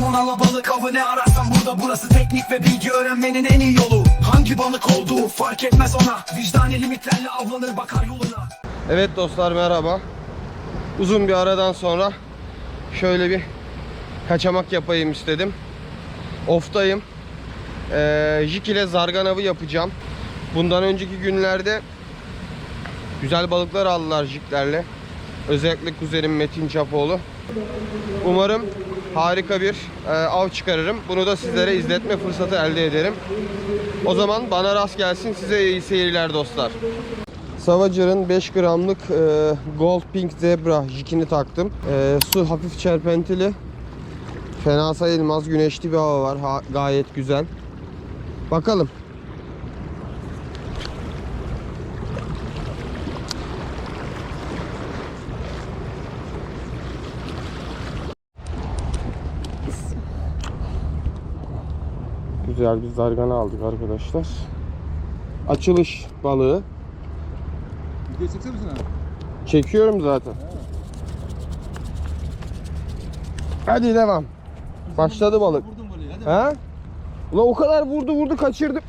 Somon alabalık avı ne ararsan burada Burası teknik ve bilgi öğrenmenin en iyi yolu Hangi balık olduğu fark etmez ona Vicdani limitlerle avlanır bakar yoluna Evet dostlar merhaba. Uzun bir aradan sonra şöyle bir kaçamak yapayım istedim. Oftayım. Ee, jig ile zargan avı yapacağım. Bundan önceki günlerde güzel balıklar aldılar jiglerle. Özellikle kuzenim Metin Çapoğlu. Umarım harika bir e, av çıkarırım. Bunu da sizlere izletme fırsatı elde ederim. O zaman bana rast gelsin. Size iyi seyirler dostlar. Savager'ın 5 gramlık e, Gold Pink Zebra jikini taktım. E, su hafif çerpentili. Fena sayılmaz. Güneşli bir hava var. Ha- gayet güzel. Bakalım. Güzel bir zargana aldık arkadaşlar. Açılış balığı. Video çeksene misin abi? Çekiyorum zaten. Hadi devam. Başladı balık. Vurdum balığı hadi. Ha? Ulan o kadar vurdu vurdu kaçırdı.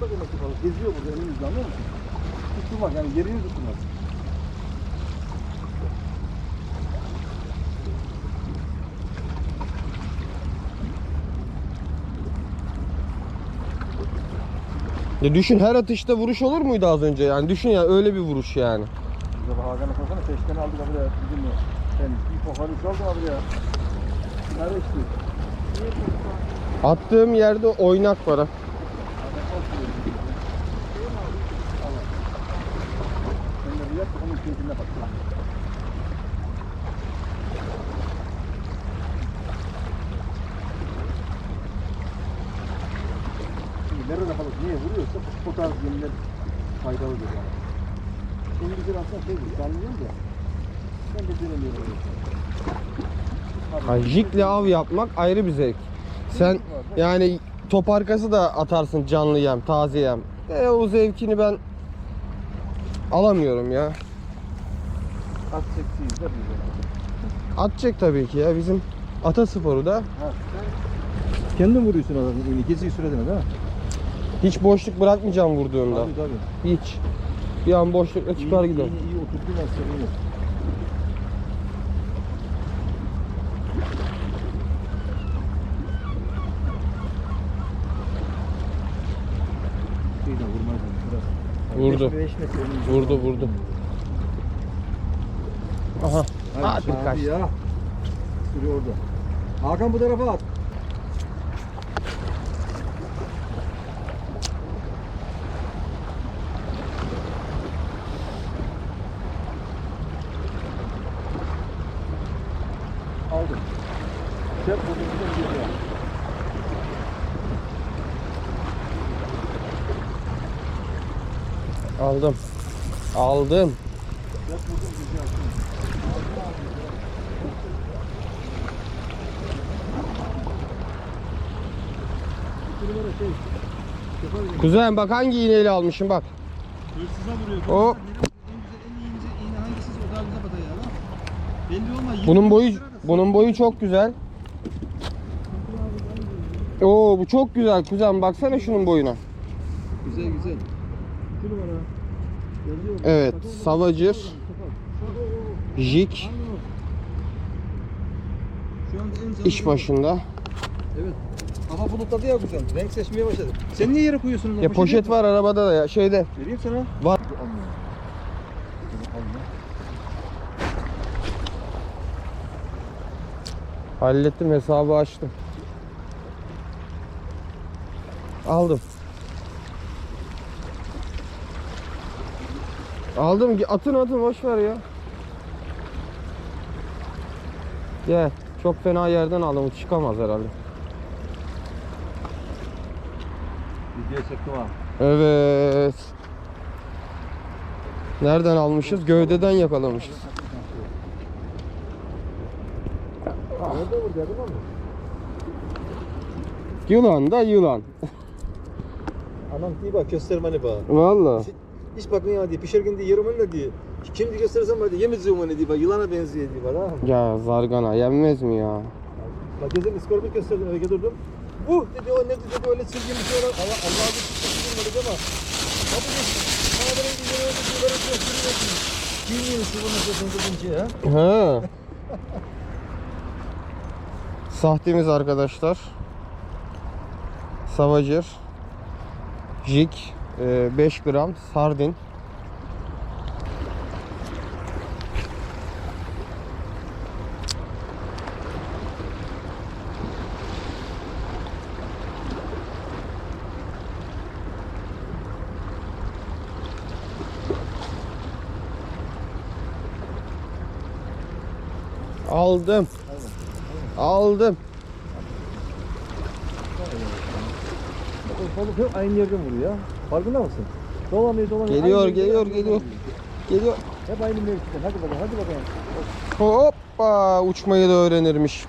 Demek ki balık. Geziyor burada elimizde anlıyor musun? Tutturmaz yani yerini tutturmaz. Ya düşün her atışta vuruş olur muydu az önce yani düşün ya öyle bir vuruş yani. Bize Hakan'a sorsana peşten aldık abi ya. Ya. Ben bir kokanı saldım abi ya. Nerede işte? Attığım yerde oynak var. ha. Sen de bir yap onun keyfine bak. Şimdi nerede balık niye vuruyorsa bu tarz yemler faydalıdır yani. Şimdi bir aslında şey değil, anlıyorum da ben de denemiyorum. Yani jikle av yapmak ayrı bir zevk. Sen yani top arkası da atarsın canlı yem, taze yem. E, o zevkini ben alamıyorum ya. Az seksiyiz de biz yani. Atacak tabii ki ya bizim atasporu da Ha, sen kendin vuruyorsun adamı, ünlü geziyi süredene değil mi? Hiç boşluk bırakmayacağım vurduğumda. Tabii tabii. Hiç. Bir an boşlukla çıkar iyi, gider. İyi, iyi oturdu ben onu, biraz. Vurdu. Vurdu vurdu. Aha. Hadi Hadi abi kaç. ya. Sürü orada. Hakan bu tarafa at. Aldım. Çek bunu bir de bir de. Aldım. Aldım. Çek bunu bir de. Bir numara şey. Yapalım. Kuzen bak hangi iğneyle almışım bak. O. Bunun boyu bunun boyu çok güzel. Oo bu çok güzel kuzen baksana şunun boyuna. Güzel güzel. Numara. Evet, Savager. Canlı iş başında. Evet. Hava bulutladı ya güzel. Renk seçmeye başladı. Sen niye yere koyuyorsun onu? Ya poşet var arabada da ya şeyde. Vereyim sana. Var. Hallettim hesabı açtım. Aldım. Aldım. Atın atın boş ver ya. Gel. Çok fena yerden aldım. Çıkamaz herhalde. Video çektim ha. Evet. Nereden almışız? Gövdeden yakalamışız. Nerede vurdu değil mi? Yılan da yılan. Anam diye bak göstermeni bak. Valla. Hiç bakın ya diye pişerken diye yerim ne diye. Şimdi göstersem bak diye yemeyeceğim onu diye bak yılana benziyor diye bak ha. Ya zargana yenmez mi ya? Bak gezim iskorbut gösterdim öyle durdum. Bu dedi o ne dedi öyle çizgimi sonra Allah Allah'a bir çizgi dedi ama. Abi ne? Bana böyle bir yere öyle bir böyle bir gösteriyor. Bilmiyorsun bunu sözünü dedince ha. Ha. Sahtemiz arkadaşlar. Savacır. Jig. E, 5 gram sardin. Aldım. Aldım. Balık hep aynı yerden vuruyor. Farkında mısın? Dolanıyor dolanıyor. Geliyor, aynı geliyor, geliyor. Geliyor. Hep aynı mevkiden. Hadi bakalım hadi bakalım. Hoppa uçmayı da öğrenirmiş.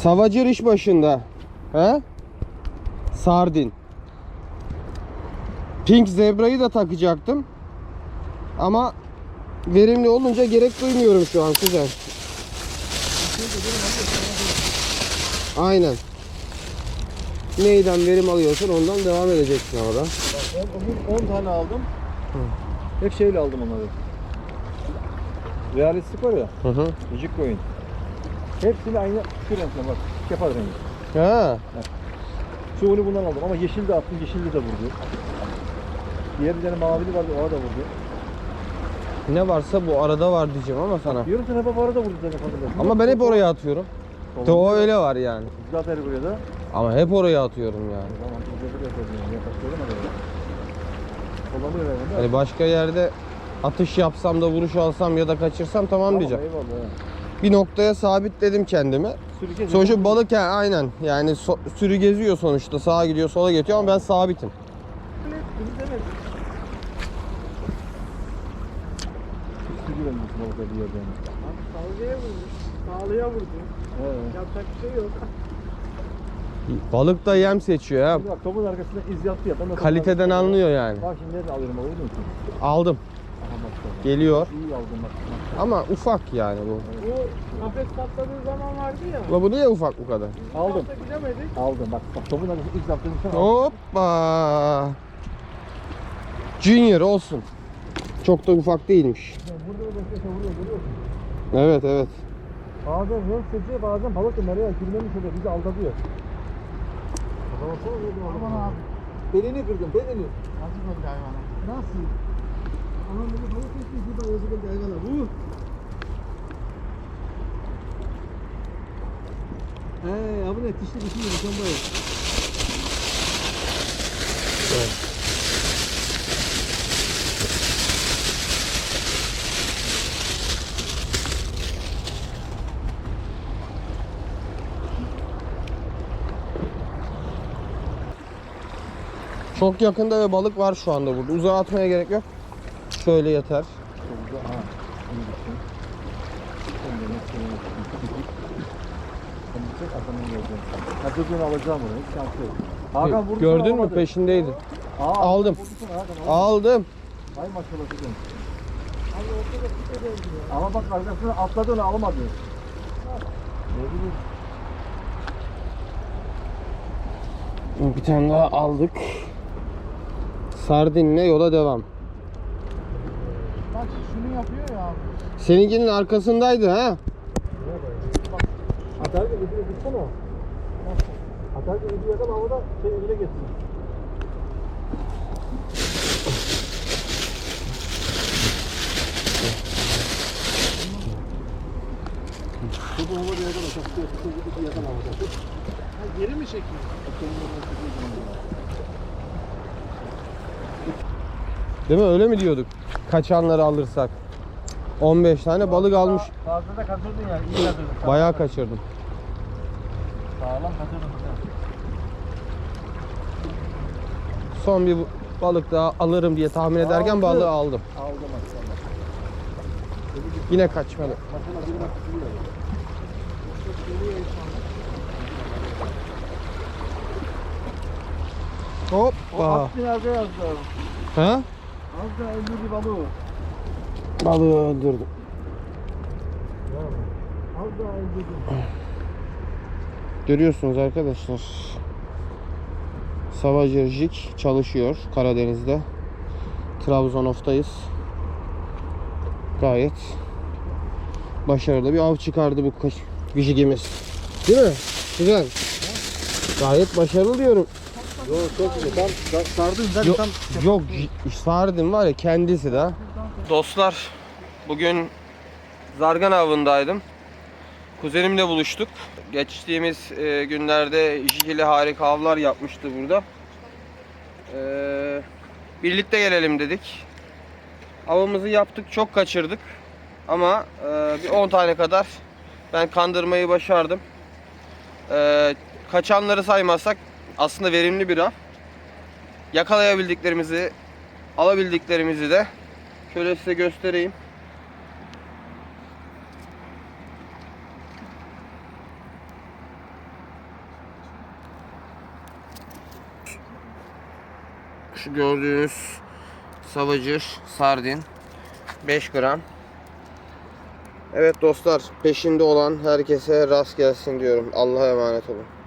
Savacır iş başında. He? Sardin. Pink zebrayı da takacaktım. Ama verimli olunca gerek duymuyorum şu an kuzen. Aynen. Neyden verim alıyorsan ondan devam edeceksin orada. Bak, o, o gün 10 tane aldım. Hep şeyle aldım onları. Realistik var ya. Hı hı. Jig coin. Hepsini aynı şu renkte bak. Kefal rengi. Ha. Çoğunu bundan aldım ama yeşil de attım. Yeşilli de vurdu. Diğer bir tane mavili vardı. O da vurdu. Ne varsa bu arada var diyeceğim ama sana. Diyorum sana hep arada vurdu zaten. Ama ben hep oraya atıyorum. De o öyle var yani. Zaten buraya da. Ama hep oraya atıyorum yani. O zaman herhalde. Hani başka yerde atış yapsam da vuruş alsam ya da kaçırsam tamam diyeceğim. Eyvallah. Bir noktaya sabitledim kendimi. Sürü Sonuçta balık yani aynen yani so- sürü geziyor sonuçta sağa gidiyor sola gidiyor ama ben sabitim. Sürü vermiş balıklar bir yerden. Sağlığa vurdu. Sağlığa vurdu. Evet. Yapacak bir şey yok. Balık da yem seçiyor ha. Şimdi bak topun arkasında iz yaptı ya. Ben de Kaliteden topun- anlıyor yani. Bak şimdi nereden alıyorum alıyor musun? Aldım. Aha bak bak. Geliyor. İyi aldım bak. bak. Ama ufak yani bu. Bu kafes patladığı zaman vardı ya. Ulan bu niye ufak bu kadar? Aldım. gidemedik. Aldım bak. Bak topun arkasında iz yaptığını sen al. Hoppa. Junior olsun. Çok da ufak değilmiş. Burada da başka vuruyor görüyor musun? Evet evet. Bazen renk seçiyor bazen balık da nereye girmemiş oluyor bizi aldatıyor. Aman abi. Belini kırdım belini. Acı oldu hayvana. Nasıl? Anam dedi balık kesmiş bir de yazık oldu hayvana. Bu. He abi ne dişli dişli yedi sen bayağı. Çok yakında ve balık var şu anda burada. Uzağa atmaya gerek yok. Şöyle yeter. Çok güzel. Ha. Bunu düşün. Sen de nasıl Sen bir çek arkamdan geleceğim. Ha çocuğunu alacağım onu. Şansı yok. Hakan vurdu. Gördün mü peşindeydi. Aa, Aldım. aldım. Ay maşallah çocuğum. Ama bak arkasına atladı onu alamadı. Ne bileyim. Bir tane daha aldık. Sardinle yola devam. Bak şunu yapıyor ya abi. Seninkinin arkasındaydı ha. Atar gibi ödüye gitsene. Atar gibi ödüye yakal havada şey ödüye geçsin. Bu havada yakal, çok çok çok çok yakal havada. Ha, geri mi çekiyor? Değil mi? Öyle mi diyorduk? Kaçanları alırsak. 15 tane balık almış. Fazla da kaçırdın ya. İyi kaçırdın. Bayağı kaçırdım. Sağlam kaçırdın. Son bir balık daha alırım diye tahmin ederken balığı aldım. Aldım aslında. Yine kaçmadı. Hoppa. O He? Az da öldürdü balığı. Balığı öldürdüm. Az da öldürdü. Görüyorsunuz arkadaşlar. Savager Jig çalışıyor Karadeniz'de. Trabzon Of'tayız. Gayet başarılı bir av çıkardı bu jigimiz. Değil mi? Güzel. Gayet başarılı diyorum. Yok çok güzel. Tam sa- sardın sen Yok, tam yok sardım var ya kendisi de. Dostlar bugün zargan avındaydım. Kuzenimle buluştuk. Geçtiğimiz e, günlerde jigili harika avlar yapmıştı burada. E, birlikte gelelim dedik. Avımızı yaptık, çok kaçırdık. Ama e, bir 10 tane kadar ben kandırmayı başardım. E, kaçanları saymazsak aslında verimli bir av yakalayabildiklerimizi, alabildiklerimizi de şöyle size göstereyim. Şu gördüğünüz savacır, sardin 5 gram. Evet dostlar, peşinde olan herkese rast gelsin diyorum. Allah'a emanet olun.